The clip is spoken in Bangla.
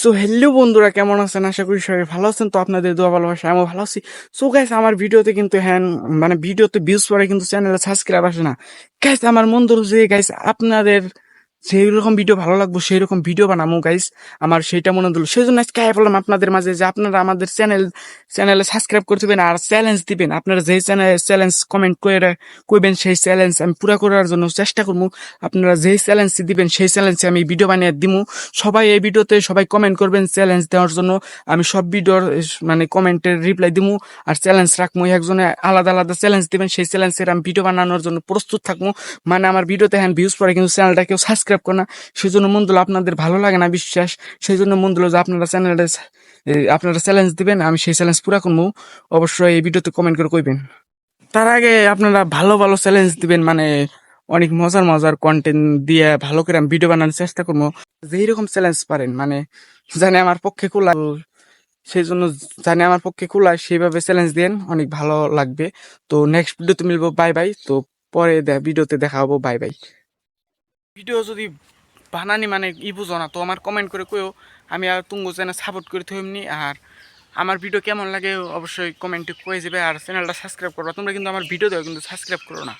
সো হ্যালো বন্ধুরা, কেমন আছেন? আশা করি সবাই ভালো আছেন। তো আপনাদের দোয়া, ভালোবাসা আমি ভালো আছি। সো গাইস আমার ভিডিওতে কিন্তু হ্যান মানে ভিডিওতে ভিউজ পরে কিন্তু চ্যানেলে সাবস্ক্রাইব আসে না। গাইস আমার মন যে গাইস আপনাদের যেই রকম ভিডিও ভালো লাগবো সেই রকম ভিডিও বানাবো গাইস আমার সেইটা মনে হলো। সেই জন্য আজকে বললাম আপনাদের মাঝে যে আপনারা আমাদের চ্যানেল চ্যানেলে সাবস্ক্রাইব করতে দিবেন আর চ্যালেঞ্জ দিবেন। আপনারা যেই চ্যানেল চ্যালেঞ্জ কমেন্ট করে কইবেন, সেই চ্যালেঞ্জ আমি পুরা করার জন্য চেষ্টা করব আপনারা যেই চ্যালেঞ্জ দিবেন, সেই চ্যালেঞ্জে আমি ভিডিও বানিয়ে দিমু। সবাই এই ভিডিওতে সবাই কমেন্ট করবেন চ্যালেঞ্জ দেওয়ার জন্য। আমি সব ভিডিওর মানে কমেন্টের রিপ্লাই দিমু আর চ্যালেঞ্জ রাখব একজনে আলাদা আলাদা চ্যালেঞ্জ দিবেন। সেই চ্যালেঞ্জের আমি ভিডিও বানানোর জন্য প্রস্তুত থাকব মানে আমার ভিডিওতে হ্যাঁ ভিউজ পরে কিন্তু চ্যানেলটা কেউ সাবস্ক্রাইব করে না। সেই জন্য মন্দুল আপনাদের ভালো লাগে না বিশ্বাস। সেই জন্য মন্দুল যে আপনারা চ্যানেলটা আপনারা চ্যালেঞ্জ দিবেন, আমি সেই চ্যালেঞ্জ পুরা করব। অবশ্যই এই ভিডিওতে কমেন্ট করে কইবেন। তার আগে আপনারা ভালো ভালো চ্যালেঞ্জ দিবেন মানে অনেক মজার মজার কন্টেন্ট দিয়ে ভালো করে আমি ভিডিও বানানোর চেষ্টা করব। যেই রকম চ্যালেঞ্জ পারেন মানে জানে আমার পক্ষে খোলা সেই জন্য জানে আমার পক্ষে খোলা সেইভাবে চ্যালেঞ্জ দেন, অনেক ভালো লাগবে। তো নেক্সট ভিডিওতে মিলবো বাই বাই তো পরে ভিডিওতে দেখা হব বাই বাই ভিডিও যদি বানানি মানে ই বুঝো না, তো আমার কমেন্ট করে কেউ আমি আর তুঙ্গু চ্যানেল সাপোর্ট করে থাকি আর আমার ভিডিও কেমন লাগে অবশ্যই কমেন্টে কয়ে যাবে আর চ্যানেলটা সাবস্ক্রাইব করবা। তোমরা কিন্তু আমার ভিডিও দেও, কিন্তু সাবস্ক্রাইব করো না।